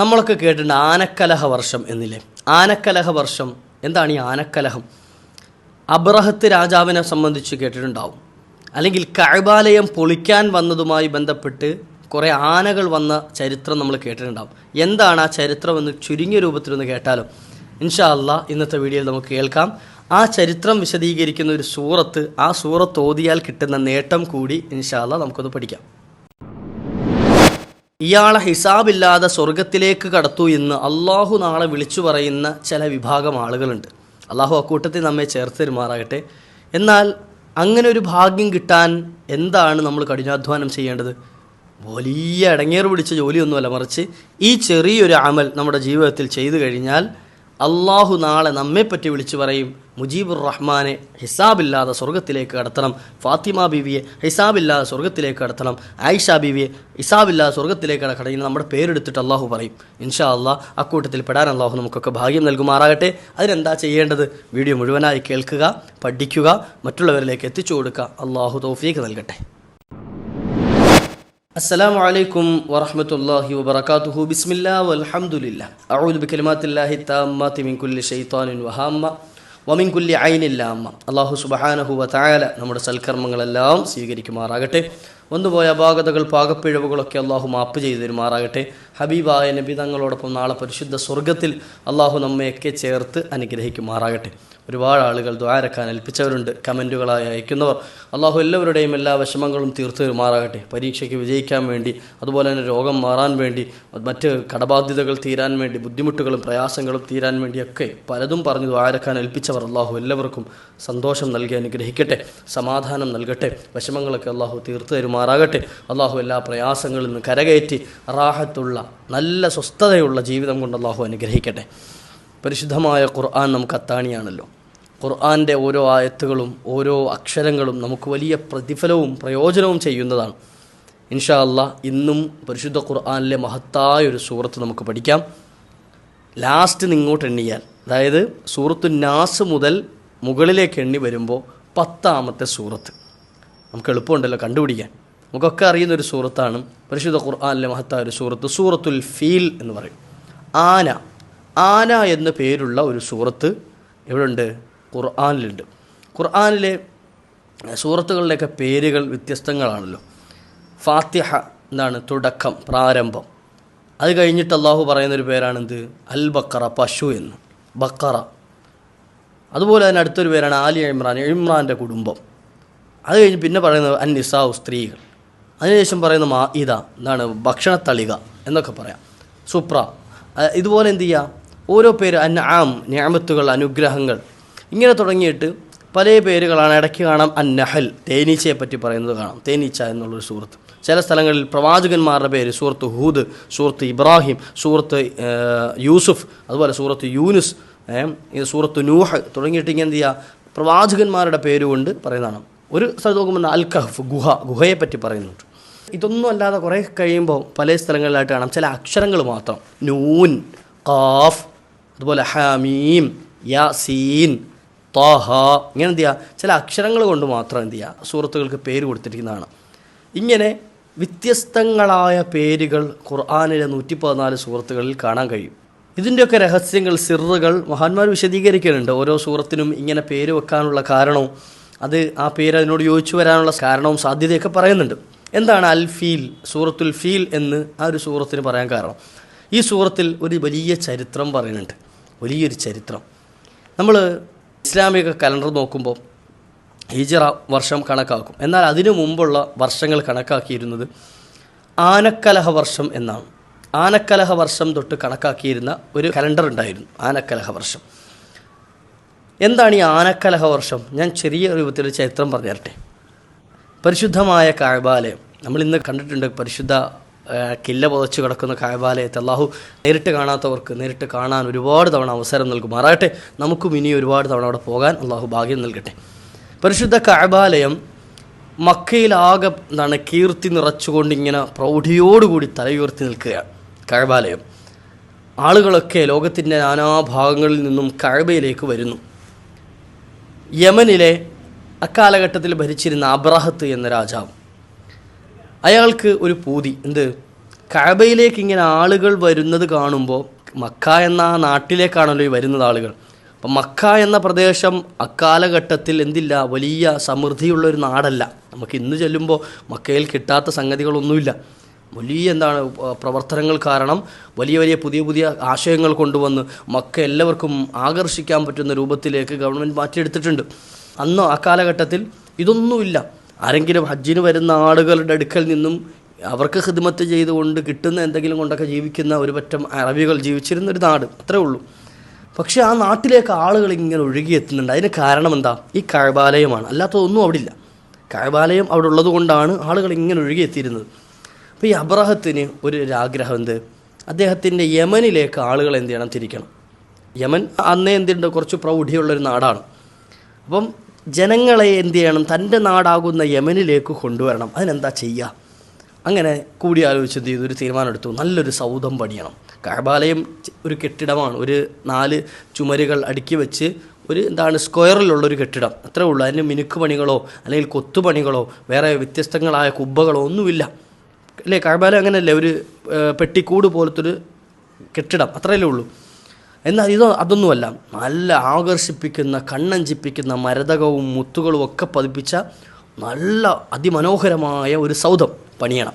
നമ്മളൊക്കെ കേട്ടിട്ടുണ്ട് ആനക്കലഹ വർഷം എന്നില്ലേ? ആനക്കലഹ വർഷം. എന്താണ് ഈ ആനക്കലഹം? അബ്രഹത്ത് രാജാവിനെ സംബന്ധിച്ച് കേട്ടിട്ടുണ്ടാവും. അല്ലെങ്കിൽ കഴബാലയം പൊളിക്കാൻ വന്നതുമായി ബന്ധപ്പെട്ട് കുറേ ആനകൾ വന്ന ചരിത്രം നമ്മൾ കേട്ടിട്ടുണ്ടാവും. എന്താണ് ആ ചരിത്രം എന്ന് ചുരുങ്ങിയ രൂപത്തിൽ ഒന്ന് കേട്ടാലോ? ഇൻഷാ അല്ല ഇന്നത്തെ വീഡിയോയിൽ നമുക്ക് കേൾക്കാം. ആ ചരിത്രം വിശദീകരിക്കുന്ന ഒരു സൂറത്ത് ആ സൂറത്ത് ഓതിയാൽ കിട്ടുന്ന നേട്ടം കൂടി ഇൻഷാ അല്ല നമുക്കൊന്ന് പഠിക്കാം. ഇയാളെ ഹിസാബില്ലാതെ സ്വർഗത്തിലേക്ക് കടത്തു എന്ന് അള്ളാഹു നാളെ വിളിച്ചു പറയുന്ന ചില വിഭാഗം ആളുകളുണ്ട്. അള്ളാഹു അക്കൂട്ടത്തിൽ നമ്മെ ചേർത്ത് തരുമാറാകട്ടെ. എന്നാൽ അങ്ങനെ ഒരു ഭാഗ്യം കിട്ടാൻ എന്താണ് നമ്മൾ കഠിനാധ്വാനം ചെയ്യേണ്ടത്? വലിയ ഇടങ്ങേറ് പിടിച്ച ജോലിയൊന്നുമല്ല. മറിച്ച് ഈ ചെറിയൊരു അമൽ നമ്മുടെ ജീവിതത്തിൽ ചെയ്തു കഴിഞ്ഞാൽ അള്ളാഹു നാളെ നമ്മെപ്പറ്റി വിളിച്ചു പറയും മുജീബുർ റഹ്മാനെ ഹിസാബില്ലാതെ സ്വർഗത്തിലേക്ക് കടത്തണം ഫാത്തിമ ബീവിയെ ഹിസാബില്ലാതെ സ്വർഗത്തിലേക്ക് കടത്തണം ആയിഷ ബീവിയെ ഹിസാബില്ലാതെ സ്വർഗത്തിലേക്ക് കടക്കണം നമ്മുടെ പേരെടുത്തിട്ട് അള്ളാഹു പറയും ഇൻഷാ അള്ളാഹ് അക്കൂട്ടത്തിൽ പെടാൻ അള്ളാഹു നമുക്കൊക്കെ ഭാഗ്യം നൽകുമാറാകട്ടെ അതിനെന്താ ചെയ്യേണ്ടത് വീഡിയോ മുഴുവനായി കേൾക്കുക പഠിക്കുക മറ്റുള്ളവരിലേക്ക് എത്തിച്ചു കൊടുക്കുക അള്ളാഹു തൗഫീഖ് നൽകട്ടെ السلام عليكم ورحمة الله وبركاته بسم الله والحمد لله أعوذ بكلمات الله التامات من كل شيطان وهامة വമിൻ അയിനില്ല അമ്മ അള്ളാഹു സുബഹാനഹു വതായാല നമ്മുടെ സൽക്കർമ്മങ്ങളെല്ലാം സ്വീകരിക്കുമാറാകട്ടെ. വന്നുപോയ അപാകതകൾ പാകപ്പിഴവുകളൊക്കെ അള്ളാഹു മാപ്പ് ചെയ്തു തരുമാറാകട്ടെ. ഹബീബായ നബി തങ്ങളോടൊപ്പം നാളെ പരിശുദ്ധ സ്വർഗത്തിൽ അള്ളാഹു നമ്മയൊക്കെ ചേർത്ത് അനുഗ്രഹിക്കുമാറാകട്ടെ. ഒരുപാട് ആളുകൾ ദ്വാരക്കാൻ ഏൽപ്പിച്ചവരുണ്ട് കമന്റുകളായി അയക്കുന്നവർ. അള്ളാഹു എല്ലാവരുടെയും എല്ലാ വിഷമങ്ങളും തീർത്തു തരുമാറാകട്ടെ. പരീക്ഷയ്ക്ക് വിജയിക്കാൻ വേണ്ടി അതുപോലെ തന്നെ രോഗം മാറാൻ വേണ്ടി മറ്റ് കടബാധ്യതകൾ തീരാൻ വേണ്ടി ബുദ്ധിമുട്ടുകളും പ്രയാസങ്ങളും തീരാൻ വേണ്ടിയൊക്കെ പലതും പറഞ്ഞു ദ്വാരക്കാൻ ഏൽപ്പിച്ചവർ അള്ളാഹു എല്ലാവർക്കും സന്തോഷം നൽകി അനുഗ്രഹിക്കട്ടെ സമാധാനം നൽകട്ടെ. വിഷമങ്ങളൊക്കെ അള്ളാഹു തീർത്തു തരുമാറാകട്ടെ. അള്ളാഹു എല്ലാ പ്രയാസങ്ങളിൽ നിന്ന് കരകയറ്റി റാഹത്തുള്ള നല്ല സ്വസ്ഥതയുള്ള ജീവിതം കൊണ്ട് അള്ളാഹു അനുഗ്രഹിക്കട്ടെ. പരിശുദ്ധമായ ഖുർആൻ നമുക്ക് അത്താണിയാണല്ലോ. ഖുർആന്റെ ഓരോ ആയത്തുകളും ഓരോ അക്ഷരങ്ങളും നമുക്ക് വലിയ പ്രതിഫലവും പ്രയോജനവും ചെയ്യുന്നതാണ്. ഇൻഷാ അല്ല ഇന്നും പരിശുദ്ധ ഖുർആാനിലെ മഹത്തായ ഒരു സൂറത്ത് നമുക്ക് പഠിക്കാം. ലാസ്റ്റ് നിങ്ങോട്ട് എണ്ണിയാൽ അതായത് സൂറത്തു നാസ് മുതൽ മുകളിലേക്ക് എണ്ണി വരുമ്പോൾ പത്താമത്തെ സൂറത്ത്. നമുക്ക് എളുപ്പമുണ്ടല്ലോ കണ്ടുപിടിക്കാൻ. നമുക്കൊക്കെ അറിയുന്ന ഒരു സൂറത്താണ് പരിശുദ്ധ ഖുർആാനിലെ മഹത്തായ ഒരു സൂറത്ത് സൂറത്തുൽ ഫീൽ എന്ന് പറയും. ആന ആന എന്ന പേരുള്ള ഒരു സൂറത്ത് എവിടെയുണ്ട്? ഖുർആാനിലുണ്ട്. ഖുർആാനിലെ സൂറത്തുകളുടെയൊക്കെ പേരുകൾ വ്യത്യസ്തങ്ങളാണല്ലോ. ഫാത്തിഹ എന്താണ് തുടക്കം പ്രാരംഭം. അത് കഴിഞ്ഞിട്ട് അള്ളാഹു പറയുന്നൊരു പേരാണെന്ത്? അൽ ബക്കറ പശു എന്ന്. ബക്കറ. അതുപോലെ തന്നെ അടുത്തൊരു പേരാണ് ആലി ഇമ്രാൻ ഇമ്രാന്റെ കുടുംബം. അത് കഴിഞ്ഞ് പിന്നെ പറയുന്നത് അൻ നിസാവ് സ്ത്രീകൾ. അതിനുശേഷം പറയുന്ന മാ ഇത എന്താണ് ഭക്ഷണത്തളിക എന്നൊക്കെ പറയാം. സുപ്ര. ഇതുപോലെ എന്ത് ചെയ്യുക ഓരോ പേര് അന്ന ആം ഞാമത്തുകൾ അനുഗ്രഹങ്ങൾ. ഇങ്ങനെ തുടങ്ങിയിട്ട് പല പേരുകളാണ് ഇടയ്ക്ക് കാണാം. അൻ നഹൽ തേനീച്ചയെ പറ്റി പറയുന്നത് കാണാം. തേനീച്ച എന്നുള്ളൊരു സുഹൃത്ത്. ചില സ്ഥലങ്ങളിൽ പ്രവാചകന്മാരുടെ പേര് സുഹൃത്ത് ഹൂദ് സുഹൃത്ത് ഇബ്രാഹിം സുഹൃത്ത് യൂസുഫ് അതുപോലെ സുഹൃത്ത് യൂനുസ് സുഹൃത്ത് നൂഹ് തുടങ്ങിയിട്ട് ഇങ്ങനെ എന്ത് ചെയ്യുക പ്രവാചകന്മാരുടെ പേരുകൊണ്ട് പറയുന്നതാണ്. ഒരു സ്ഥലത്ത് നോക്കുമ്പോൾ അൽ കഹഫ് ഗുഹ ഗുഹയെ പറ്റി പറയുന്നുണ്ട്. ഇതൊന്നും അല്ലാതെ കുറേ കഴിയുമ്പോൾ പല സ്ഥലങ്ങളിലായിട്ട് കാണാം. ചില അക്ഷരങ്ങൾ മാത്രം. നൂൻ കാഫ് അതുപോലെ ഹാമീം യാസീൻ താഹ ഇങ്ങനെ എന്ത് ചെയ്യുക ചില അക്ഷരങ്ങൾ കൊണ്ട് മാത്രം എന്ത് ചെയ്യുക സുഹൃത്തുക്കൾക്ക് പേര് കൊടുത്തിരിക്കുന്നതാണ്. ഇങ്ങനെ വ്യത്യസ്തങ്ങളായ പേരുകൾ ഖുർആാനിലെ നൂറ്റി പതിനാല് സുഹൃത്തുക്കളിൽ കാണാൻ കഴിയും. ഇതിന്റെയൊക്കെ രഹസ്യങ്ങൾ സിറുകൾ മഹാന്മാർ വിശദീകരിക്കുന്നുണ്ട് ഓരോ സൂറത്തിനും ഇങ്ങനെ പേര് വെക്കാനുള്ള കാരണവും അത് ആ പേര് അതിനോട് യോജിച്ചു വരാനുള്ള കാരണവും സാധ്യതയൊക്കെ പറയുന്നുണ്ട്. എന്താണ് അൽ ഫീൽ സൂറത്തുൽ ഫീൽ എന്ന് ആ ഒരു സൂറത്തിന് പറയാൻ കാരണം? ഈ സൂറത്തിൽ ഒരു വലിയ ചരിത്രം പറയുന്നുണ്ട്. വലിയൊരു ചരിത്രം. നമ്മൾ ഇസ്ലാമിക കലണ്ടർ നോക്കുമ്പോൾ ഹിജറ വർഷം കണക്കാക്കും. എന്നാൽ അതിനു മുമ്പുള്ള വർഷങ്ങൾ കണക്കാക്കിയിരുന്നത് ആനക്കലഹ വർഷം എന്നാണ്. ആനക്കലഹ വർഷം തൊട്ട് കണക്കാക്കിയിരുന്ന ഒരു കലണ്ടർ ഉണ്ടായിരുന്നു ആനക്കലഹ വർഷം. എന്താണ് ഈ ആനക്കലഹ വർഷം? ഞാൻ ചെറിയ രൂപത്തിൽ ചരിത്രം പറഞ്ഞു തരട്ടെ പരിശുദ്ധമായ കായബാലയം നമ്മൾ ഇന്ന് കണ്ടിട്ടുണ്ട് പരിശുദ്ധ കില്ല പുതച്ചു കിടക്കുന്ന കായബാലയത്തെ. അള്ളാഹു നേരിട്ട് കാണാത്തവർക്ക് നേരിട്ട് കാണാൻ ഒരുപാട് തവണ അവസരം നൽകും. നൽകുമാറാകട്ടെ നമുക്കും ഇനി ഒരുപാട് തവണ അവിടെ പോകാൻ അള്ളാഹു ഭാഗ്യം നൽകട്ടെ. പരിശുദ്ധ കായബാലയം മക്കയിലാകെ എന്താണ് കീർത്തി നിറച്ചുകൊണ്ട് ഇങ്ങനെ പ്രൗഢിയോടുകൂടി തലയുയർത്തി നിൽക്കുകയാണ് കഴബാലയം ആളുകളൊക്കെ ലോകത്തിന്റെ നാനാഭാഗങ്ങളിൽ നിന്നും കഴബയിലേക്ക് വരുന്നു. യമനിലെ അക്കാലഘട്ടത്തിൽ ഭരിച്ചിരുന്ന അബ്രാഹത്ത് എന്ന രാജാവ് അയാൾക്ക് ഒരു പൂതി. എന്ത്? കഴബയിലേക്ക് ഇങ്ങനെ ആളുകൾ വരുന്നത് കാണുമ്പോൾ മക്ക എന്ന ആ നാട്ടിലേക്കാണല്ലോ ഈ വരുന്നത് ആളുകൾ. അപ്പം മക്ക എന്ന പ്രദേശം അക്കാലഘട്ടത്തിൽ എന്തില്ല? വലിയ സമൃദ്ധിയുള്ള ഒരു നാടല്ല. നമുക്ക് ഇന്ന് ചെല്ലുമ്പോൾ മക്കയിൽ കിട്ടാത്ത സംഗതികളൊന്നുമില്ല. വലിയ എന്താണ് പ്രവർത്തനങ്ങൾ കാരണം വലിയ വലിയ പുതിയ പുതിയ ആശയങ്ങൾ കൊണ്ടുവന്ന് മക്ക എല്ലാവർക്കും ആകർഷിക്കാൻ പറ്റുന്ന രൂപത്തിലേക്ക് ഗവൺമെന്റ് മാറ്റിയെടുത്തിട്ടുണ്ട്. അന്ന് ആ കാലഘട്ടത്തിൽ ഇതൊന്നുമില്ല. ആരെങ്കിലും ഹജ്ജിന് വരുന്ന ആളുകളുടെ അടുക്കൽ നിന്നും അവർക്ക് ഹിദ്മത്ത് ചെയ്തുകൊണ്ട് കിട്ടുന്ന എന്തെങ്കിലും കൊണ്ടൊക്കെ ജീവിക്കുന്ന ഒരു പറ്റം അറബികൾ ജീവിച്ചിരുന്ന ഒരു നാട്. അത്രേ ഉള്ളൂ. പക്ഷേ ആ നാട്ടിലേക്ക് ആളുകൾ ഇങ്ങനെ ഒഴുകിയെത്തുന്നുണ്ട് അതിന് കാരണം എന്താ? ഈ കഴബാലയമാണ്. അല്ലാത്തതൊന്നും അവിടെ ഇല്ല കഴബാലയം അവിടെ ഉള്ളത് കൊണ്ടാണ് ആളുകൾ ഇങ്ങനെ ഒഴുകിയെത്തിയിരുന്നത് അപ്പോൾ ഈ അബ്രഹത്തിന് ഒരു ആഗ്രഹം എന്ത്? അദ്ദേഹത്തിന്റെ യമനിലേക്ക് ആളുകൾ എന്ത് ചെയ്യണം? തിരിക്കണം. യമൻ അന്നേ എന്തുണ്ട്? കുറച്ച് പ്രൗഢിയുള്ളൊരു നാടാണ്. അപ്പം ജനങ്ങളെ എന്ത് ചെയ്യണം? തന്റെ നാടാകുന്ന യമനിലേക്ക് കൊണ്ടുവരണം. അതിനെന്താ ചെയ്യുക? അങ്ങനെ കൂടി ആലോചിച്ച് എന്ത് ചെയ്തു? ഒരു തീരുമാനമെടുത്തു. നല്ലൊരു സൗധം പണിയണം. കഴബാലയം ഒരു കെട്ടിടമാണ്. ഒരു നാല് ചുമരുകൾ അടുക്കി വെച്ച് ഒരു എന്താണ് സ്ക്വയറിലുള്ള ഒരു കെട്ടിടം. അത്രേ ഉള്ളൂ. അതിന് മിനുക്ക് പണികളോ അല്ലെങ്കിൽ കൊത്തുപണികളോ വേറെ വ്യത്യസ്തങ്ങളായ കുബ്ബകളോ ഒന്നുമില്ല. അല്ലേ? കഴബാലയം അങ്ങനെയല്ലേ? ഒരു പെട്ടിക്കൂട് പോലത്തൊരു കെട്ടിടം. അത്രയല്ലേ ഉള്ളൂ. എന്നാൽ ഇതോ അതൊന്നുമല്ല. നല്ല ആകർഷിപ്പിക്കുന്ന കണ്ണഞ്ചിപ്പിക്കുന്ന മരതകവും മുത്തുകളും ഒക്കെ പതിപ്പിച്ച നല്ല അതിമനോഹരമായ ഒരു സൗധം പണിയണം.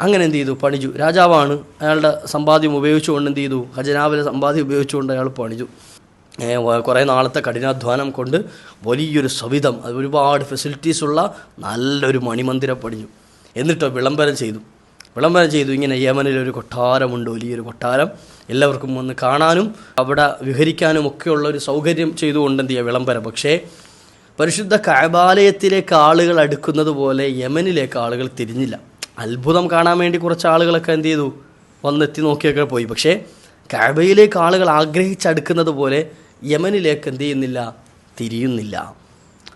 അങ്ങനെ എന്ത് ചെയ്തു? പണിച്ചു രാജാവാണ് അയാളുടെ സമ്പാദ്യം ഉപയോഗിച്ചുകൊണ്ട് എന്ത് ചെയ്തു? ഖജനാവിലെ സമ്പാദ്യം ഉപയോഗിച്ചുകൊണ്ട് അയാൾ ഏ, കുറേ നാളത്തെ കഠിനാധ്വാനം കൊണ്ട് വലിയൊരു സവിധം ഒരുപാട് ഫെസിലിറ്റീസ് ഉള്ള നല്ലൊരു മണിമന്ദിരം പണിഞ്ഞു. എന്നിട്ടോ വിളംബരം ചെയ്തു. വിളംബരം ചെയ്തു. ഇങ്ങനെ യമനിൽ ഒരു കൊട്ടാരമുണ്ട് വലിയൊരു കൊട്ടാരം. എല്ലാവർക്കും വന്ന് കാണാനും അവിടെ വിഹരിക്കാനും ഒക്കെയുള്ള ഒരു സൗകര്യം ചെയ്തുകൊണ്ട് എന്ത് ചെയ്യുക വിളംബരം. പക്ഷേ പരിശുദ്ധ കഅബാലയത്തിലേക്ക് ആളുകൾ അടുക്കുന്നത് പോലെ യമനിലേക്ക് ആളുകൾ തിരിഞ്ഞില്ല. അത്ഭുതം കാണാൻ വേണ്ടി കുറച്ച് ആളുകളൊക്കെ എന്ത് ചെയ്തു? വന്നെത്തി നോക്കിയൊക്കെ പോയി. പക്ഷേ കായബയിലേക്ക് ആളുകൾ ആഗ്രഹിച്ചടുക്കുന്നത് പോലെ യമനിലേക്ക് എന്ത് ചെയ്യുന്നില്ല? തിരിയുന്നില്ല.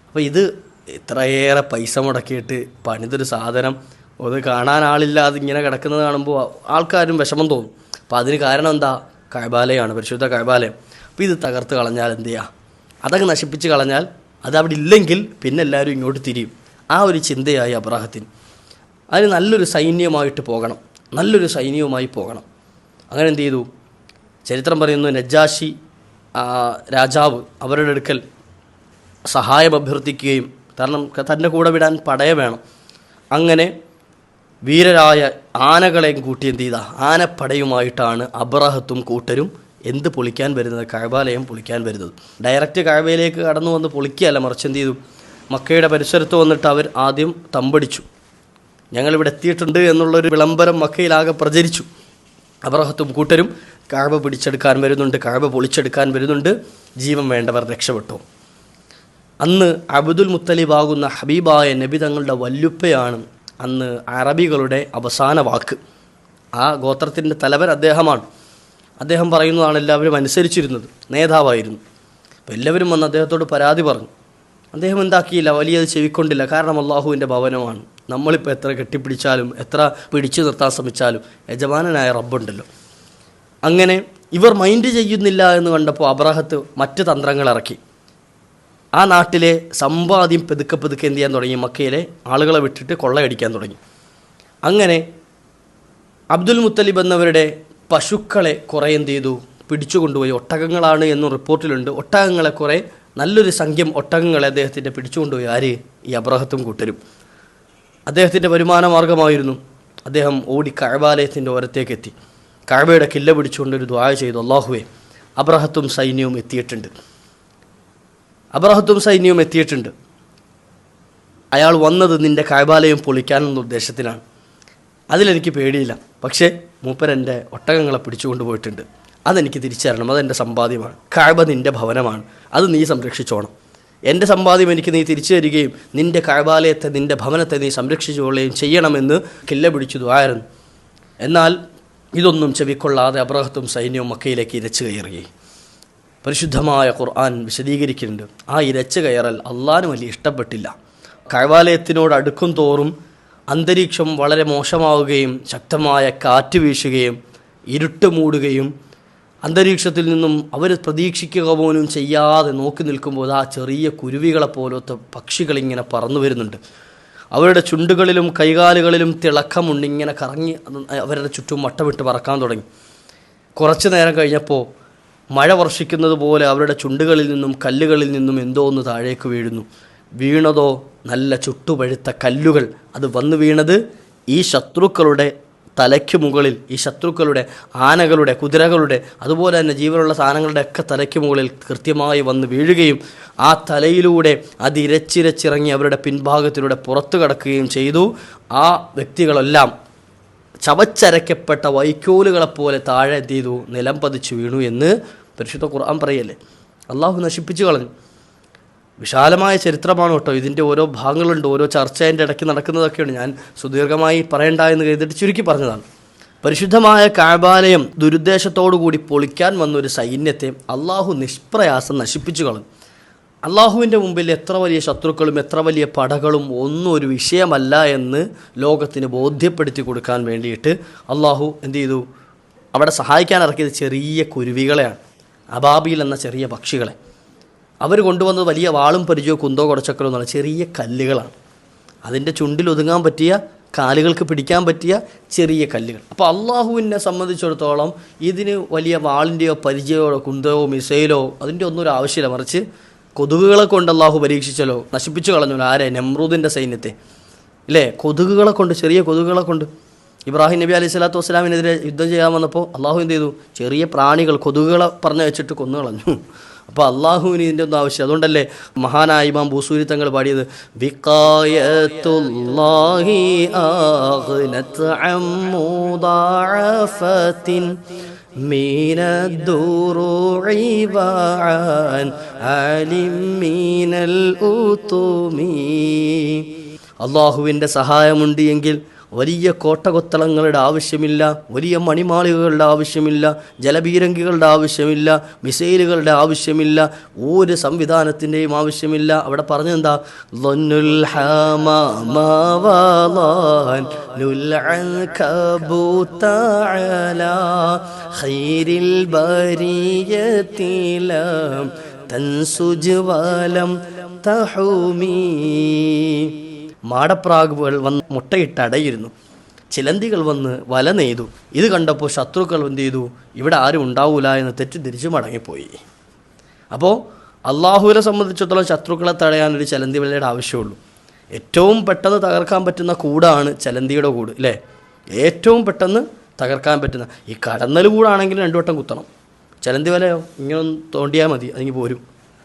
അപ്പോൾ ഇത് ഇത്രയേറെ പൈസ മുടക്കിയിട്ട് പണിതൊരു സാധനം അത് കാണാൻ ആളില്ലാതെ ഇങ്ങനെ കിടക്കുന്നത് കാണുമ്പോൾ ആൾക്കാരും വിഷമം തോന്നും. അപ്പോൾ അതിന് കാരണം എന്താ? കഴബാലയാണ് പരിശുദ്ധ കഴബാലയം അപ്പോൾ ഇത് തകർത്ത് കളഞ്ഞാൽ എന്ത് ചെയ്യുക അതൊക്കെ നശിപ്പിച്ച് കളഞ്ഞാൽ അത് അവിടെ ഇല്ലെങ്കിൽ പിന്നെ എല്ലാവരും ഇങ്ങോട്ട് തിരിയും. ആ ഒരു ചിന്തയായി അബ്രാഹത്തിന്. അതിന് നല്ലൊരു സൈന്യമായിട്ട് പോകണം. നല്ലൊരു സൈന്യവുമായി പോകണം. അങ്ങനെ എന്ത് ചെയ്തു? ചരിത്രം പറയുന്നു നജാഷി രാജാവ് അവരുടെ അടുക്കൽ സഹായം അഭ്യർത്ഥിക്കുകയും കാരണം തന്റെ കൂടെ വിടാൻ പടയ വേണം. അങ്ങനെ വീരരായ ആനകളെയും കൂട്ടി എന്ത് ചെയ്ത? ആനപ്പടയുമായിട്ടാണ് അബ്രഹത്തും കൂട്ടരും എന്ത് പൊളിക്കാൻ വരുന്നത്? കഴബാലയം പൊളിക്കാൻ വരുന്നത്. ഡയറക്റ്റ് കഴബയിലേക്ക് കടന്നു വന്ന് പൊളിക്കുകയല്ല മറിച്ച് എന്ത് ചെയ്തു? മക്കയുടെ പരിസരത്ത് വന്നിട്ട് അവർ ആദ്യം തമ്പടിച്ചു. ഞങ്ങളിവിടെ എത്തിയിട്ടുണ്ട് എന്നുള്ളൊരു വിളംബരം മക്കയിലാകെ പ്രചരിച്ചു. അബ്രഹത്തും കൂട്ടരും കഴവ പിടിച്ചെടുക്കാൻ വരുന്നുണ്ട് കഴവ പൊളിച്ചെടുക്കാൻ വരുന്നുണ്ട്. ജീവൻ വേണ്ടവർ രക്ഷപ്പെട്ടു. അന്ന് അബ്ദുൽ മുത്തലിബാകുന്ന ഹബീബായ നബി തങ്ങളുടെ വല്ലുപ്പയാണ് അന്ന് അറബികളുടെ അവസാന വാക്ക്. ആ ഗോത്രത്തിന്റെ തലവൻ അദ്ദേഹമാണ്. അദ്ദേഹം പറയുന്നതാണ് എല്ലാവരും അനുസരിച്ചിരുന്നത് നേതാവായിരുന്നു. അപ്പോൾ എല്ലാവരും വന്ന് അദ്ദേഹത്തോട് പരാതി പറഞ്ഞു. അദ്ദേഹം എന്താക്കിയില്ല? വലിയത് ചെവിക്കൊണ്ടില്ല. കാരണം അള്ളാഹുവിന്റെ ഭവനമാണ്. നമ്മളിപ്പോൾ എത്ര കെട്ടിപ്പിടിച്ചാലും എത്ര പിടിച്ചു നിർത്താൻ ശ്രമിച്ചാലും യജമാനനായ റബ്ബുണ്ടല്ലോ. അങ്ങനെ ഇവർ മൈൻഡ് ചെയ്യുന്നില്ല എന്ന് കണ്ടപ്പോൾ അബ്രാഹത്ത് മറ്റ് തന്ത്രങ്ങൾ ഇറക്കി. ആ നാട്ടിലെ സമ്പാദ്യം പെതുക്കെ പെതുക്കെ എന്ത് ചെയ്യാൻ തുടങ്ങി. മക്കയിലെ ആളുകളെ വിട്ടിട്ട് കൊള്ളയടിക്കാൻ തുടങ്ങി. അങ്ങനെ അബ്ദുൽ മുത്തലിബ് എന്നവരുടെ പശുക്കളെ കുറേ എന്ത് ചെയ്തു? പിടിച്ചു കൊണ്ടുപോയി. ഒട്ടകങ്ങളാണ് എന്നും റിപ്പോർട്ടിലുണ്ട്. ഒട്ടകങ്ങളെ കുറേ നല്ലൊരു സംഖ്യം ഒട്ടകങ്ങളെ അദ്ദേഹത്തിന്റെ പിടിച്ചുകൊണ്ടുപോയി ആര്? ഈ അബ്രഹത്തും കൂട്ടരും. അദ്ദേഹത്തിന്റെ വരുമാന മാർഗമായിരുന്നു അദ്ദേഹം ഓടി കഴബാലയത്തിന്റെ ഓരത്തേക്ക് എത്തി കില്ല പിടിച്ചുകൊണ്ട് ഒരു ദ്വായ ചെയ്തു. അള്ളാഹുവെ അബ്രഹത്തും സൈന്യവും എത്തിയിട്ടുണ്ട്. അബ്രഹത്തും സൈന്യവും എത്തിയിട്ടുണ്ട്. അയാൾ വന്നത് നിന്റെ കായബാലയം പൊളിക്കാനെന്ന ഉദ്ദേശത്തിനാണ് അതിലെനിക്ക് പേടിയില്ല. പക്ഷേ മൂപ്പൻ എന്റെ ഒട്ടകങ്ങളെ പിടിച്ചുകൊണ്ട് പോയിട്ടുണ്ട്. അതെനിക്ക് തിരിച്ചറിയണം. അതെന്റെ സമ്പാദ്യമാണ്. കായബ നിന്റെ ഭവനമാണ്. അത് നീ സംരക്ഷിച്ചോണം. എന്റെ സമ്പാദ്യം എനിക്ക് നീ തിരിച്ചു തരികയും നിന്റെ കായബാലയത്തെ നിന്റെ ഭവനത്തെ നീ സംരക്ഷിച്ചുകൊള്ളുകയും ചെയ്യണമെന്ന് കില്ല പിടിച്ചു ദ്വായിരുന്നു എന്നാൽ ഇതൊന്നും ചെവിക്കൊള്ളാതെ അബ്രഹത്തും സൈന്യവും മക്കയിലേക്ക് ഇരച്ചു കയറുകയും. പരിശുദ്ധമായ ഖുർആൻ വിശദീകരിക്കുന്നുണ്ട്. ആ ഇരച്ച കയറൽ അള്ളാനും വലിയ ഇഷ്ടപ്പെട്ടില്ല. കഴവാലയത്തിനോട് അടുക്കും തോറും അന്തരീക്ഷം വളരെ മോശമാവുകയും ശക്തമായ കാറ്റ് വീശുകയും ഇരുട്ട് മൂടുകയും അന്തരീക്ഷത്തിൽ നിന്നും അവർ പ്രതീക്ഷിക്കുക പോലും ചെയ്യാതെ നോക്കി നിൽക്കുമ്പോൾ ആ ചെറിയ കുരുവികളെ പോലത്തെ പക്ഷികളിങ്ങനെ പറന്നു വരുന്നുണ്ട്. അവരുടെ ചുണ്ടുകളിലും കൈകാലുകളിലും തിളക്കമുണ്ട്. ഇങ്ങനെ കറങ്ങി അവരുടെ ചുറ്റും വട്ടമിട്ട് പറക്കാൻ തുടങ്ങി. കുറച്ച് നേരം കഴിഞ്ഞപ്പോൾ മഴ വർഷിക്കുന്നത് പോലെ അവരുടെ ചുണ്ടുകളിൽ നിന്നും കല്ലുകളിൽ നിന്നും എന്തോ ഒന്ന് താഴേക്ക് വീഴുന്നു. വീണതോ നല്ല ചുട്ടുപഴുത്ത കല്ലുകൾ. അത് വന്നു വീണത് ഈ ശത്രുക്കളുടെ തലയ്ക്ക് മുകളിൽ ഈ ശത്രുക്കളുടെ ആനകളുടെ കുതിരകളുടെ അതുപോലെ തന്നെ ജീവനുള്ള സാധനങ്ങളുടെ ഒക്കെ തലയ്ക്ക് മുകളിൽ കൃത്യമായി വന്ന് വീഴുകയും ആ തലയിലൂടെ അതിരച്ചിരച്ചിറങ്ങി അവരുടെ പിൻഭാഗത്തിലൂടെ പുറത്തു കടക്കുകയും ചെയ്തു. ആ വ്യക്തികളെല്ലാം ചവച്ചരയ്ക്കപ്പെട്ട വൈക്കോലുകളെപ്പോലെ താഴെ എന്ത് ചെയ്തു? നിലം പതിച്ചു വീണു എന്ന് പരിശുദ്ധ ഖുർആൻ പറയല്ലേ? അള്ളാഹു നശിപ്പിച്ചു കളഞ്ഞു. വിശാലമായ ചരിത്രമാണ് കേട്ടോ. ഇതിന്റെ ഓരോ ഭാഗങ്ങളുണ്ട് ഓരോ ചർച്ച അതിന്റെ ഇടയ്ക്ക് നടക്കുന്നതൊക്കെയാണ്. ഞാൻ സുദീർഘമായി പറയണ്ട എന്ന് കരുതിയിട്ട് ചുരുക്കി പറഞ്ഞതാണ്. പരിശുദ്ധമായ കാബാലയം ദുരുദ്ദേശത്തോടു കൂടി പൊളിക്കാൻ വന്ന ഒരു സൈന്യത്തെ അള്ളാഹു നിഷ്പ്രയാസം നശിപ്പിച്ചു കളഞ്ഞു. അള്ളാഹുവിന്റെ മുമ്പിൽ എത്ര വലിയ ശത്രുക്കളും എത്ര വലിയ പടകളും ഒന്നും ഒരു വിഷയമല്ല എന്ന് ലോകത്തിന് ബോധ്യപ്പെടുത്തി കൊടുക്കാൻ വേണ്ടിയിട്ട് അള്ളാഹു എന്ത് ചെയ്തു? അവിടെ സഹായിക്കാൻ ഇറക്കിയത് ചെറിയ കുരുവികളെയാണ്. അബാബിയിൽ എന്ന ചെറിയ പക്ഷികളെ. അവർ കൊണ്ടുവന്നത് വലിയ വാളും പരിചയോ കുന്തോ കുറച്ചക്കലോ എന്നുള്ള ചെറിയ കല്ലുകളാണ്. അതിന്റെ ചുണ്ടിൽ ഒതുങ്ങാൻ പറ്റിയ കാലുകൾക്ക് പിടിക്കാൻ പറ്റിയ ചെറിയ കല്ലുകൾ. അപ്പോൾ അള്ളാഹുവിനെ സംബന്ധിച്ചിടത്തോളം ഇതിന് വലിയ വാളിന്റെയോ പരിചയമോ കുന്തോ മിസൈലോ അതിന്റെ ഒന്നും ഒരു ആവശ്യമില്ല. മറിച്ച് കൊതുകുകളെ കൊണ്ട് അള്ളാഹു പരീക്ഷിച്ചല്ലോ. നശിപ്പിച്ചു കളഞ്ഞു. ആരെ? നെമ്രൂദിന്റെ സൈന്യത്തെ. ഇല്ലേ? കൊതുകുകളെ കൊണ്ട് ചെറിയ കൊതുകുകളെ കൊണ്ട്. ഇബ്രാഹിം നബി അലൈഹി സ്വലാത്തു വസ്സലാമിനെതിരെ യുദ്ധം ചെയ്യാൻ വന്നപ്പോൾ അള്ളാഹു എന്ത് ചെയ്തു? ചെറിയ പ്രാണികൾ കൊതുകുകളെ പറഞ്ഞു വെച്ചിട്ട് കൊന്നു കളഞ്ഞു. അപ്പോൾ അള്ളാഹുവിന് ഇതിന്റെ ഒന്നും ആവശ്യം അതുകൊണ്ടല്ലേ മഹാനായ ഇമാം ഭൂസൂരി തങ്ങൾ പാടിയത്? വിക്കായത്തുല്ലാഹി من الدروع وعن عالم من الأطم അള്ളാഹുവിൻ്റെ സഹായമുണ്ട് എങ്കിൽ വലിയ കോട്ടകൊത്തളങ്ങളുടെ ആവശ്യമില്ല വലിയ മണിമാളികകളുടെ ആവശ്യമില്ല ജലപീരങ്കികളുടെ ആവശ്യമില്ല മിസൈലുകളുടെ ആവശ്യമില്ല ഒരു സംവിധാനത്തിന്റെയും ആവശ്യമില്ല. അവിടെ പറഞ്ഞെന്താ? ഖൈരിൽ തൻസുജ്വാലം തഹൂമീ. മാടപ്രാഗുകൾ വന്ന് മുട്ടയിട്ടടയിരുന്നു ചിലന്തികൾ വന്ന് വല നെയ്തു. ഇത് കണ്ടപ്പോൾ ശത്രുക്കൾ എന്ത് ചെയ്തു? ഇവിടെ ആരും ഉണ്ടാവൂല എന്ന് തെറ്റിദ്ധരിച്ച് മടങ്ങിപ്പോയി. അപ്പോൾ അള്ളാഹുവിനെ സംബന്ധിച്ചിടത്തോളം ശത്രുക്കളെ തടയാൻ ഒരു ചലന്തി വലയുടെ ആവശ്യമുള്ളൂ. ഏറ്റവും പെട്ടെന്ന് തകർക്കാൻ പറ്റുന്ന കൂടാണ് ചലന്തിയുടെ കൂട് അല്ലേ? ഏറ്റവും പെട്ടെന്ന് തകർക്കാൻ പറ്റുന്ന. ഈ കടന്നൽ കൂടാണെങ്കിൽ രണ്ടു വട്ടം കുത്തണം. ചലന്തി വലയോ? ഇങ്ങനെ തോണ്ടിയാൽ മതി അല്ലെങ്കിൽ പോരും.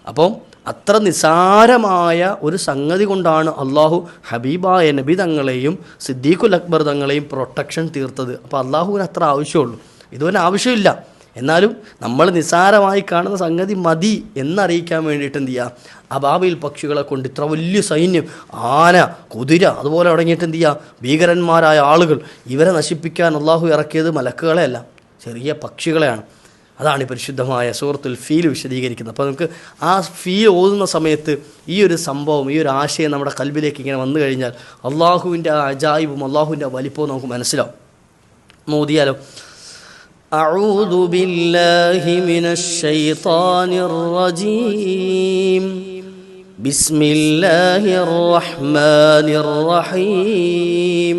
അപ്പം അത്ര നിസാരമായ ഒരു സംഗതി കൊണ്ടാണ് അള്ളാഹു ഹബീബായ നബി തങ്ങളെയും സിദ്ദീഖുൽ അക്ബർ തങ്ങളെയും പ്രൊട്ടക്ഷൻ തീർത്തത്. അപ്പോൾ അള്ളാഹുവിന് അത്ര ആവശ്യമുള്ളൂ. ഇതുപോലെ ആവശ്യമില്ല. എന്നാലും നമ്മൾ നിസാരമായി കാണുന്ന സംഗതി മതി എന്നറിയിക്കാൻ വേണ്ടിയിട്ട് എന്ത് ചെയ്യുക അബാബിൽ പക്ഷികളെ കൊണ്ട് ഇത്ര വലിയ സൈന്യം ആന കുതിര അതുപോലെ അടങ്ങിയിട്ട് എന്ത് ചെയ്യുക ഭീകരന്മാരായ ആളുകൾ ഇവരെ നശിപ്പിക്കാൻ അള്ളാഹു ഇറക്കിയത് മലക്കുകളെയല്ല ചെറിയ പക്ഷികളെയാണ്. അതാണ് ഈ പരിശുദ്ധമായ സൂറത്തുൽ ഫീൽ വിശദീകരിക്കുന്നത് അപ്പോൾ നമുക്ക് ആ ഫീൽ ഓതുന്ന സമയത്ത് ഈ ഒരു സംഭവം ഈ ഒരു ആശയം നമ്മുടെ കൽബിലേക്ക് ഇങ്ങനെ വന്നു കഴിഞ്ഞാൽ അള്ളാഹുവിൻ്റെ ആ അജായിബും അള്ളാഹുവിൻ്റെ ആ വലിപ്പവും നമുക്ക് മനസ്സിലാവും മോദിയാലോ أعوذ بالله من الشيطان الرجيم بسم الله الرحمن الرحيم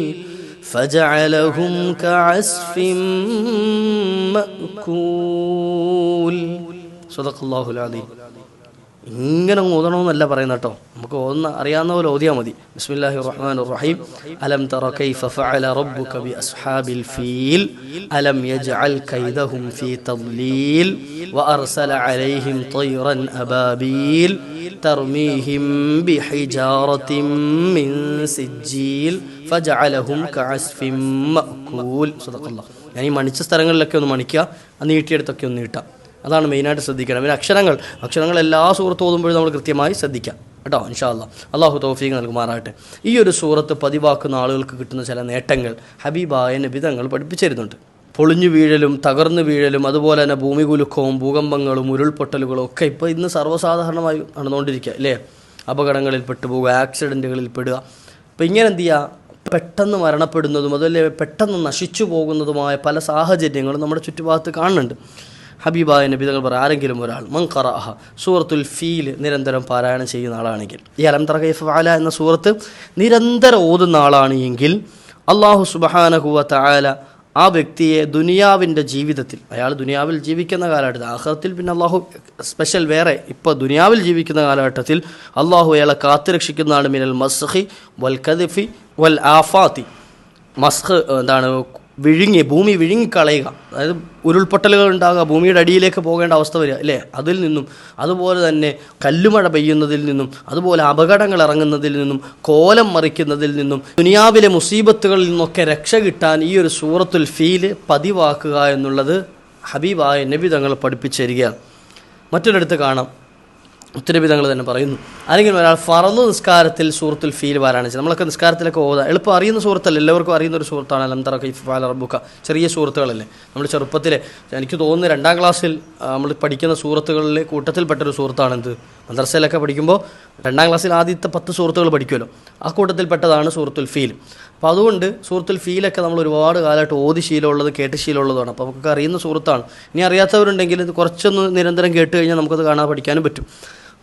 فجعلهم كعسف مأكول صدق الله العظيم ഇങ്ങനെ ഓതണമെന്നല്ല പറയുന്നത് കേട്ടോ നമുക്ക് ഓതുന്ന അറിയാവുന്ന പോലെ ഓതിയാൽ മതി ബിസ്മില്ലാഹി റഹ്മാൻ റഹീം അലം തറ കൈഫ ഫഅല റബ്ബുക ബി അസ്ഹാബിൽ ഫീൽ അലം യജ്അൽ കൈദഹും ഫീ തദ്ലീൽ വഅർസല അലൈഹിം طيرا അബാബീൽ തർമീഹിം ബിഹിജാറത്തിൻ മിൻ സിജ്ജീൽ ഞാൻ ഈ മണിച്ച സ്ഥലങ്ങളിലൊക്കെ ഒന്ന് മണിക്കുക നീട്ടിയെടുത്തൊക്കെ ഒന്ന് നീട്ടാം അതാണ് മെയിനായിട്ട് ശ്രദ്ധിക്കണം പിന്നെ അക്ഷരങ്ങൾ. അക്ഷരങ്ങൾ എല്ലാ സൂറത്ത് ഓതുമ്പോഴും നമ്മൾ കൃത്യമായി ശ്രദ്ധിക്കാം കേട്ടോ? ഇൻഷാ അല്ലാ അള്ളാഹു തൗഫീഖ് നൽകുമാറാകട്ടെ. ഈ ഒരു സൂറത്ത് പതിവാക്കുന്ന ആളുകൾക്ക് കിട്ടുന്ന ചില നേട്ടങ്ങൾ ഹബീബായ നബിതങ്ങൾ പഠിപ്പിച്ചിരുന്നുണ്ട്. പൊളിഞ്ഞു വീഴലും തകർന്നു വീഴലും അതുപോലെ തന്നെ ഭൂമി കുലുക്കവും ഭൂകമ്പങ്ങളും ഉരുൾപൊട്ടലുകളും ഒക്കെ ഇപ്പോൾ ഇന്ന് സർവസാധാരണമായി നടന്നുകൊണ്ടിരിക്കുക അല്ലേ? അപകടങ്ങളിൽ പെട്ടുപോകുക ആക്സിഡന്റുകളിൽ പെടുക അപ്പോൾ ഇങ്ങനെ എന്ത് ചെയ്യുക? പെട്ടെന്ന് മരണപ്പെടുന്നതും അതുപോലെ പെട്ടെന്ന് നശിച്ചു പോകുന്നതുമായ പല സാഹചര്യങ്ങളും നമ്മുടെ ചുറ്റുഭാഗത്ത് കാണുന്നുണ്ട്. ഹബീബായ നബി തങ്ങൾ പറ ആരെങ്കിലും ഒരാൾ മങ്കറാഹ സൂറത്തുൽ ഫീൽ നിരന്തരം പാരായണം ചെയ്യുന്ന ആളാണെങ്കിൽ ഈ അലംതറ കൈഫ് ആല എന്ന സൂറത്ത് നിരന്തരം ഓതുന്ന ആളാണ് എങ്കിൽ അള്ളാഹു സുബഹാനഹുവ തആല ആ വ്യക്തിയെ ദുനിയാവിന്റെ ജീവിതത്തിൽ അയാൾ ദുനിയാവിൽ ജീവിക്കുന്ന കാലഘട്ടത്തിൽ ആഹ്റത്തിൽ പിന്നെ അള്ളാഹു സ്പെഷ്യൽ വേറെ ഇപ്പോൾ ദുനിയാവിൽ ജീവിക്കുന്ന കാലഘട്ടത്തിൽ അള്ളാഹു അയാളെ കാത്തുരക്ഷിക്കുന്നതാണ് മിനൽ മസ്ഹി വൽ കദിഫി വൽ ആഫാത്തി. മസ്ഹ് എന്താണ് വിഴുങ്ങി ഭൂമി വിഴുങ്ങിക്കളയുക. അതായത് ഉരുൾപൊട്ടലുകൾ ഉണ്ടാകുക ഭൂമിയുടെ അടിയിലേക്ക് പോകേണ്ട അവസ്ഥ വരിക അല്ലേ? അതിൽ നിന്നും അതുപോലെ തന്നെ കല്ലുമഴ പെയ്യുന്നതിൽ നിന്നും അതുപോലെ അപകടങ്ങൾ ഇറങ്ങുന്നതിൽ നിന്നും കോലം മറിക്കുന്നതിൽ നിന്നും ദുനിയാവിലെ മുസീബത്തുകളിൽ നിന്നൊക്കെ രക്ഷ കിട്ടാൻ ഈ ഒരു സൂറത്തുൽ ഫീൽ പതിവാക്കുക എന്നുള്ളത് ഹബീബായ നബി തങ്ങൾ പഠിപ്പിച്ചു തരികയാണ് മറ്റൊരിടത്ത് കാണാം. ഉത്തരവി തങ്ങൾ തന്നെ പറയുന്നു. അല്ലെങ്കിൽ ഒരാൾ ഫറന്ന് നിസ്കാരത്തിൽ സൂറത്തുൽ ഫീൽ പാരായണം നമ്മളൊക്കെ നിസ്കാരത്തിലൊക്കെ ഓതാ. എളുപ്പം അറിയുന്ന സുഹൃത്തല്ല എല്ലാവർക്കും അറിയുന്ന ഒരു സുഹൃത്താണ് അലംതറ ഫാല റബ്ബുക്ക ചെറിയ സുഹൃത്തുക്കളല്ലേ നമ്മൾ ചെറുപ്പത്തിലെ എനിക്ക് തോന്നുന്നു രണ്ടാം ക്ലാസ്സിൽ നമ്മൾ പഠിക്കുന്ന സുഹൃത്തുക്കളിലെ കൂട്ടത്തിൽപ്പെട്ടൊരു സുഹൃത്താണ് എന്ത് മദ്രസയിലൊക്കെ പഠിക്കുമ്പോൾ രണ്ടാം ക്ലാസ്സിൽ ആദ്യത്തെ പത്ത് സുഹൃത്തുക്കൾ പഠിക്കുമല്ലോ. ആ കൂട്ടത്തിൽപ്പെട്ടതാണ് സുഹൃത്തുൽ ഫീൽ. അപ്പോൾ അതുകൊണ്ട് സൂറത്തുൽ ഫീലൊക്കെ നമ്മൾ ഒരുപാട് കാലമായിട്ട് ഓതി ശീലമുള്ളത് കേട്ട് ശീലമുള്ളതാണ് അപ്പോൾ നമുക്കൊക്കെ അറിയുന്ന സുഹൃത്താണ് ഇനി അറിയാത്തവരുണ്ടെങ്കിൽ ഇത് കുറച്ചൊന്ന് നിരന്തരം കേട്ട് കഴിഞ്ഞാൽ നമുക്കത് കാണാൻ പഠിക്കാനും പറ്റും.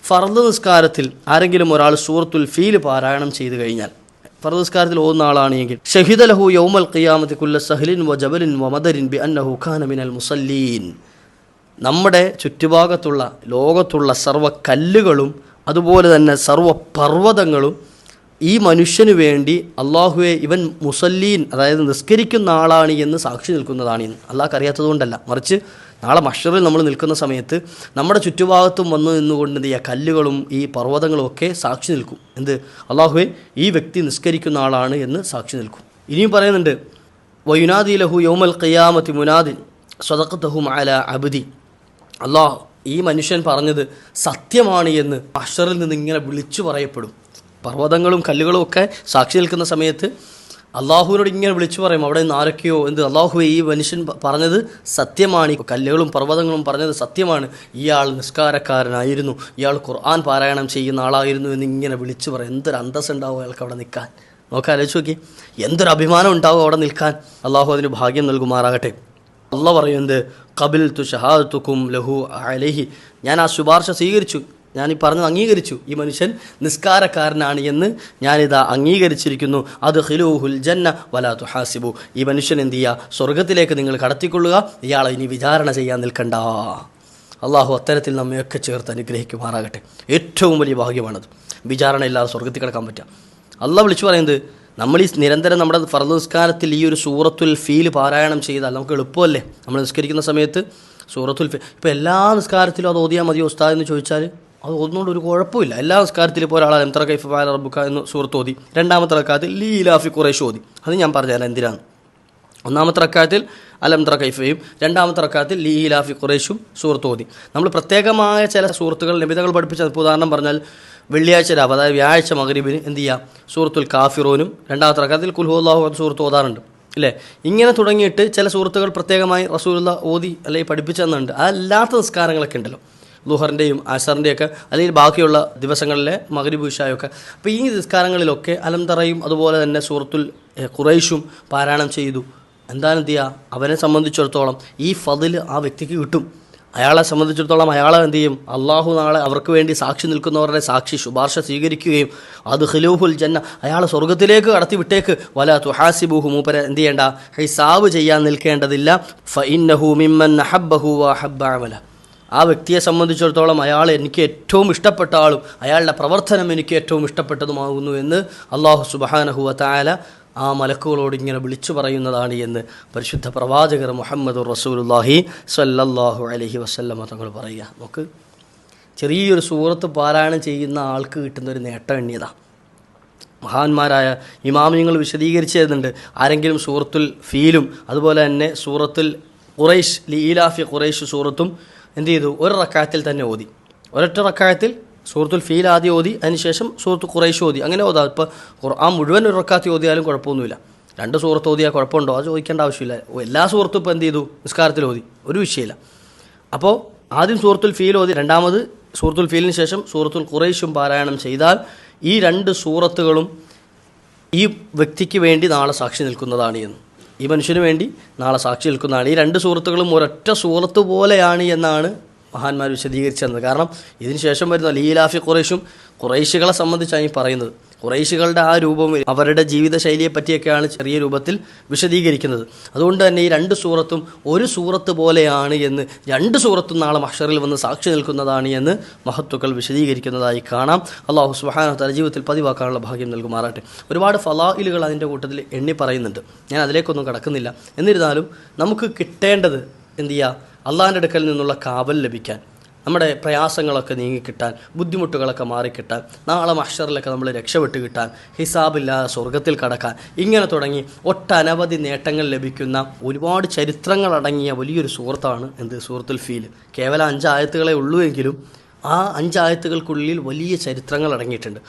ഫർദ് നിസ്കാരത്തിൽ ആരെങ്കിലും ഒരാൾ സൂറത്തുൽ ഫീൽ പാരായണം ചെയ്തു കഴിഞ്ഞാൽ ഫർദ് നിസ്കാരത്തിൽ ഓതുന്ന ആളാണെങ്കിൽ ഷഹിദ ലഹു യൗമൽ ഖിയാമത്തി കുല്ല സഹലിൻ വ ജബലിൻ വ മദരിൻ ബി അന്നഹു ഖാന മിനൽ മുസല്ലീൻ. നമ്മുടെ ചുറ്റുഭാഗത്തുള്ള ലോകത്തുള്ള സർവ കല്ലുകളും അതുപോലെ തന്നെ സർവ പർവതങ്ങളും ഈ മനുഷ്യന് വേണ്ടി അള്ളാഹുവെ ഇവൻ മുസല്ലീൻ അതായത് നിസ്കരിക്കുന്ന ആളാണ് എന്ന് സാക്ഷി നിൽക്കുന്നതാണ് ഇന്ന്. അള്ളാഹ് അറിയാത്തതുകൊണ്ടല്ല. മറിച്ച് നാളെ മഷറിൽ നമ്മൾ നിൽക്കുന്ന സമയത്ത് നമ്മുടെ ചുറ്റുഭാഗത്തും വന്നു നിന്നുകൊണ്ട് ഈ കല്ലുകളും ഈ പർവതങ്ങളും ഒക്കെ സാക്ഷി നിൽക്കും. എന്ത്? അള്ളാഹുവെ ഈ വ്യക്തി നിസ്കരിക്കുന്ന ആളാണ് എന്ന് സാക്ഷി നിൽക്കും. ഇനിയും പറയുന്നുണ്ട് വയുനാദി ലഹു യോമൽ ഖിയാമത്തി മുനാദിൻ സ്വതക്കത്തഹു മാല അബുദി. അള്ളാഹ് ഈ മനുഷ്യൻ പറഞ്ഞത് സത്യമാണ് എന്ന് അഷറിൽ നിന്ന് ഇങ്ങനെ വിളിച്ചു പറയപ്പെടും. പർവതങ്ങളും കല്ലുകളും ഒക്കെ സാക്ഷി നിൽക്കുന്ന സമയത്ത് അള്ളാഹുവിനോട് ഇങ്ങനെ വിളിച്ചു പറയും അവിടെ നിന്ന് ആരൊക്കെയോ എന്ത് അള്ളാഹു ഈ മനുഷ്യൻ പറഞ്ഞത് സത്യമാണ്. കല്ലുകളും പർവതങ്ങളും പറഞ്ഞത് സത്യമാണ്. ഇയാൾ നിസ്കാരക്കാരനായിരുന്നു. ഇയാൾ ഖുർആൻ പാരായണം ചെയ്യുന്ന ആളായിരുന്നു എന്ന് ഇങ്ങനെ വിളിച്ചു പറയും. എന്തൊരു അന്തസ് ഉണ്ടാവും അയാൾക്ക് അവിടെ നിൽക്കാൻ? നോക്കാൻ ആലോചിച്ച് നോക്കി. എന്തൊരു അഭിമാനം ഉണ്ടാവും അവിടെ നിൽക്കാൻ? അള്ളാഹു അതിന് ഭാഗ്യം നൽകുമാറാകട്ടെ. അള്ള പറയുന്നത് കബിൽ തു ഷഹാദത്തുക്കും ലഹു അലഹി. ഞാൻ ആ ശുപാർശ സ്വീകരിച്ചു. ഞാൻ ഈ പറഞ്ഞത് അംഗീകരിച്ചു. ഈ മനുഷ്യൻ നിസ്കാരക്കാരനാണ് എന്ന് ഞാനിതാ അംഗീകരിച്ചിരിക്കുന്നു. അത് ഹിലൂഹുൽ ജന്ന വലാ ഹാസിബു ഈ മനുഷ്യൻ എന്ത് ചെയ്യുക സ്വർഗത്തിലേക്ക് നിങ്ങൾ കടത്തിക്കൊള്ളുക. ഇയാളെ ഇനി വിചാരണ ചെയ്യാൻ നിൽക്കണ്ട. അള്ളാഹു അത്തരത്തിൽ നമ്മയൊക്കെ ചേർത്ത് അനുഗ്രഹിക്കുമാറാകട്ടെ. ഏറ്റവും വലിയ ഭാഗ്യമാണത്. വിചാരണ ഇല്ലാതെ സ്വർഗത്തിൽ കിടക്കാൻ പറ്റുക അള്ളാഹ് വിളിച്ചു പറയുന്നത് നമ്മൾ ഈ നിരന്തരം നമ്മുടെ ഫർദ് നിസ്കാരത്തിൽ ഈ ഒരു സൂറത്തുൽ ഫീൽ പാരായണം ചെയ്താൽ നമുക്ക് എളുപ്പമല്ലേ? നമ്മൾ നിസ്കരിക്കുന്ന സമയത്ത് സൂറത്തുൽ ഫീൽ ഇപ്പോൾ എല്ലാ നിസ്കാരത്തിലും അത് ഓതിയാൽ മതിയോ ഉസ്താദ് എന്ന് ചോദിച്ചാൽ അത് ഒന്നുകൊണ്ട് ഒരു കുഴപ്പമില്ല. എല്ലാ നിസ്കാരത്തിലും ഇപ്പോൾ ഒരാളാണ് എത്ര കൈഫ് പാല റബ്ബുക്ക എന്ന് സുഹൃത്ത് ഓതി. രണ്ടാമത്തെ റക്കാത്തിൽ ലീ ലാഫി കുറേശ് ഓതി. അത് ഞാൻ പറഞ്ഞുതരാം എന്തിനാണ്. ഒന്നാമത്തെ റക്കാത്തിൽ അലംത്ര കൈഫയും രണ്ടാമത്തെ റക്കാത്തിൽ ലീ ലാഫി കുറേശും സൂറത്ത് ഓതി. നമ്മൾ പ്രത്യേകമായ ചില സുഹൃത്തുക്കൾ ലഭ്യതകൾ പഠിപ്പിച്ച ഉദാഹരണം പറഞ്ഞാൽ വെള്ളിയാഴ്ച രാവ് അതായത് വ്യാഴ്ച മകരീബിന് എന്ത് ചെയ്യാം? സുഹൃത്തുൽ കാഫിറോനും രണ്ടാമത്തെ റക്കാത്തിൽ കുൽഹുല്ലാഹു സൂറത്ത് ഓതാറുണ്ട്. ഇല്ലേ? ഇങ്ങനെ തുടങ്ങിയിട്ട് ചില സുഹൃത്തുക്കൾ പ്രത്യേകമായി റസൂലുള്ള ഓതി അല്ലെങ്കിൽ പഠിപ്പിച്ചു തന്നുണ്ട് അതല്ലാത്ത നിസ്കാരങ്ങളൊക്കെ ഉണ്ടല്ലോ. ലുഹറിന്റെയും അസറിന്റെയൊക്കെ അല്ലെങ്കിൽ ബാക്കിയുള്ള ദിവസങ്ങളിലെ മകരീബ് ഉഷായൊക്കെ അപ്പോൾ ഈ നിസ്കാരങ്ങളിലൊക്കെ അലംതറയും അതുപോലെ തന്നെ സൂറത്തുൽ കുറേശും പാരായണം ചെയ്തു. എന്താണ് എന്ത് ചെയ്യുക അവനെ സംബന്ധിച്ചിടത്തോളം ഈ ഫതിൽ ആ വ്യക്തിക്ക് കിട്ടും. അയാളെ സംബന്ധിച്ചിടത്തോളം അയാളെ എന്ത് ചെയ്യും? അള്ളാഹു നാളെ അവർക്ക് വേണ്ടി സാക്ഷി നിൽക്കുന്നവരുടെ സാക്ഷി ശുപാർശ സ്വീകരിക്കുകയും അത് ഖിലൂഹുൽ ജന്ന അയാളെ സ്വർഗത്തിലേക്ക് കടത്തി വിട്ടേക്ക്. വല തുഹാസിബുഹു മൂപ്പര എന്ത് ചെയ്യേണ്ട? ഹിസാബ് ചെയ്യാൻ നിൽക്കേണ്ടതില്ല. ഫ ഇന്നഹു മിമ്മൻ ഹബ്ബഹു വ ഹബ്ബ ആ വ്യക്തിയെ സംബന്ധിച്ചിടത്തോളം അയാൾ എനിക്ക് ഏറ്റവും ഇഷ്ടപ്പെട്ട ആളും അയാളുടെ പ്രവർത്തനം എനിക്ക് ഏറ്റവും ഇഷ്ടപ്പെട്ടതുമാകുന്നു എന്ന് അള്ളാഹു സുബാനഹുവ തായാല ആ മലക്കുകളോട് ഇങ്ങനെ വിളിച്ചു പറയുന്നതാണ് എന്ന് പരിശുദ്ധ പ്രവാചകർ മുഹമ്മദ് റസൂലുല്ലാഹി സല്ലല്ലാഹു അലഹി വസല്ലമ തങ്ങൾ പറയുക. നമുക്ക് ചെറിയൊരു സൂറത്ത് പാരായണം ചെയ്യുന്ന ആൾക്ക് കിട്ടുന്ന ഒരു നേട്ടം എണ്ണിയതാണ് മഹാന്മാരായ ഇമാമിങ്ങൾ വിശദീകരിച്ച് ആരെങ്കിലും സൂറത്തുൽ ഫീലും അതുപോലെ തന്നെ സൂറത്തുൽ ഖുറൈഷ് ലീലാഫി ഖുറൈഷ് സൂറത്തും എന്ത് ചെയ്തു ഒരു റക്കായത്തിൽ തന്നെ ഓതി. ഒരൊറ്റ റക്കായത്തിൽ സൂറത്തുൽ ഫീൽ ആദ്യം ഓതി അതിനുശേഷം സൂറത്ത് ഖുറൈഷ് ഓതി. അങ്ങനെ ഓതാ. ഇപ്പോൾ ഖുർആൻ മുഴുവൻ ഒരു റക്കാത്തി ഓതിയാലും കുഴപ്പമൊന്നുമില്ല. രണ്ട് സൂറത്ത് ഓതിയാൽ കുഴപ്പമുണ്ടോ? അത് ചോദിക്കേണ്ട ആവശ്യമില്ല. എല്ലാ സൂറത്തും ഇപ്പോൾ എന്ത് ചെയ്തു നിസ്കാരത്തിൽ ഓതി. ഒരു വിഷയമില്ല. അപ്പോൾ ആദ്യം സൂറത്തുൽ ഫീൽ ഓതി. രണ്ടാമത് സൂറത്തുൽ ഫീലിന് ശേഷം സൂറത്തുൽ ഖുറൈഷും പാരായണം ചെയ്താൽ ഈ രണ്ട് സൂറത്തുകളും ഈ വ്യക്തിക്ക് വേണ്ടി നാളെ സാക്ഷി നിൽക്കുന്നതാണ് എന്ന്. ഈ മനുഷ്യന് വേണ്ടി നാളെ സാക്ഷി നിൽക്കുന്നതാണ്. ഈ രണ്ട് സുഹൃത്തുക്കളും ഒരൊറ്റ സുഹൃത്ത് പോലെയാണ് എന്നാണ് മഹാന്മാർ വിശദീകരിച്ചത്. കാരണം ഇതിനുശേഷം വരുന്ന ലീലാഫി ഖുറൈഷും ഖുറൈശികളെ സംബന്ധിച്ചാണ് ഈ പറയുന്നത്. ഖുറൈശികളുടെ ആ രൂപം അവരുടെ ജീവിതശൈലിയെ പറ്റിയൊക്കെയാണ് ചെറിയ രൂപത്തിൽ വിശദീകരിക്കുന്നത്. അതുകൊണ്ട് തന്നെ ഈ രണ്ട് സൂറത്തും ഒരു സൂറത്ത് പോലെയാണ് എന്ന് രണ്ട് സൂറത്തും നാളെ മഷറിൽ വന്ന് സാക്ഷി നിൽക്കുന്നതാണ് എന്ന് മഹത്തുക്കൾ വിശദീകരിക്കുന്നതായി കാണാം. അള്ളാഹു സുഹാന തല ജീവിതത്തിൽ പതിവാക്കാനുള്ള ഭാഗ്യം നൽകുമാറാട്ടെ ഒരുപാട് ഫലായിലുകൾ അതിന്റെ കൂട്ടത്തിൽ എണ്ണി പറയുന്നുണ്ട്. ഞാൻ അതിലേക്കൊന്നും കടക്കുന്നില്ല. എന്നിരുന്നാലും നമുക്ക് കിട്ടേണ്ടത് എന്ത് ചെയ്യുക അള്ളാഹിന്റെ അടുക്കൽ നിന്നുള്ള കാവൽ ലഭിക്കാൻ. നമ്മുടെ പ്രയാസങ്ങളൊക്കെ നീങ്ങിക്കിട്ടാൻ ബുദ്ധിമുട്ടുകളൊക്കെ മാറിക്കിട്ടാൻ നാളെ മഷറിലൊക്കെ നമ്മൾ രക്ഷപ്പെട്ട് കിട്ടാൻ ഹിസാബില്ലാതെ സ്വർഗത്തിൽ കടക്കാൻ ഇങ്ങനെ തുടങ്ങി ഒട്ടനവധി നേട്ടങ്ങൾ ലഭിക്കുന്ന ഒരുപാട് ചരിത്രങ്ങളടങ്ങിയ വലിയൊരു സുഹൃത്താണ് എന്ത്? സുഹൃത്തുൽ ഫീൽ. കേവലം അഞ്ചായത്തുകളെ ഉള്ളൂ എങ്കിലും ആ അഞ്ചായത്തുകൾക്കുള്ളിൽ വലിയ ചരിത്രങ്ങൾ അടങ്ങിയിട്ടുണ്ട്.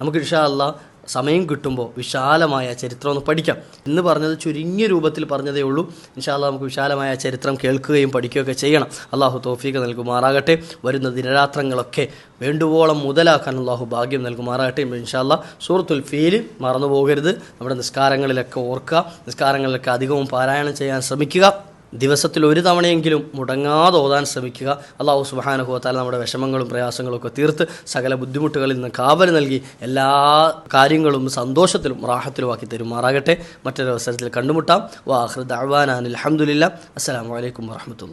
നമുക്ക് ഇഷാ അല്ലാ സമയം കിട്ടുമ്പോൾ വിശാലമായ ചരിത്രം ഒന്ന് പഠിക്കാം. എന്ന് പറഞ്ഞത് ചുരുങ്ങിയ രൂപത്തിൽ പറഞ്ഞതേ ഉള്ളൂ. ഇൻഷാല്ല നമുക്ക് വിശാലമായ ചരിത്രം കേൾക്കുകയും പഠിക്കുകയൊക്കെ ചെയ്യണം. അള്ളാഹു തോഫീക്ക് നൽകുമാറാകട്ടെ. വരുന്ന ദിനരാത്രങ്ങളൊക്കെ വേണ്ടുവോളം മുതലാക്കാൻ അള്ളാഹു ഭാഗ്യം നൽകുമാറാകട്ടെ ഇൻഷാല്ല സൂറത്തുൽ ഫീൽ മറന്നു പോകരുത് നമ്മുടെ നിസ്കാരങ്ങളിലൊക്കെ ഓർക്കുക. നിസ്കാരങ്ങളിലൊക്കെ അധികവും പാരായണം ചെയ്യാൻ ശ്രമിക്കുക. ദിവസത്തിൽ ഒരു തവണയെങ്കിലും മുടങ്ങാതെ ഓതാൻ ശ്രമിക്കുക. അള്ളാഹു സുബാനുഭവത്താൽ നമ്മുടെ വിഷമങ്ങളും പ്രയാസങ്ങളും ഒക്കെ തീർത്ത് സകല ബുദ്ധിമുട്ടുകളിൽ നിന്ന് കാവൽ നൽകി എല്ലാ കാര്യങ്ങളും സന്തോഷത്തിലും റാഹത്തിലുമാക്കി തരുമാറാകട്ടെ. മറ്റൊരു അവസരത്തിൽ കണ്ടുമുട്ടാം വാഹൃദ് അഹ്വാനാൻ അലഹമുല്ല അസ്സാം വലൈക്കും വാഹമത്തുള്ള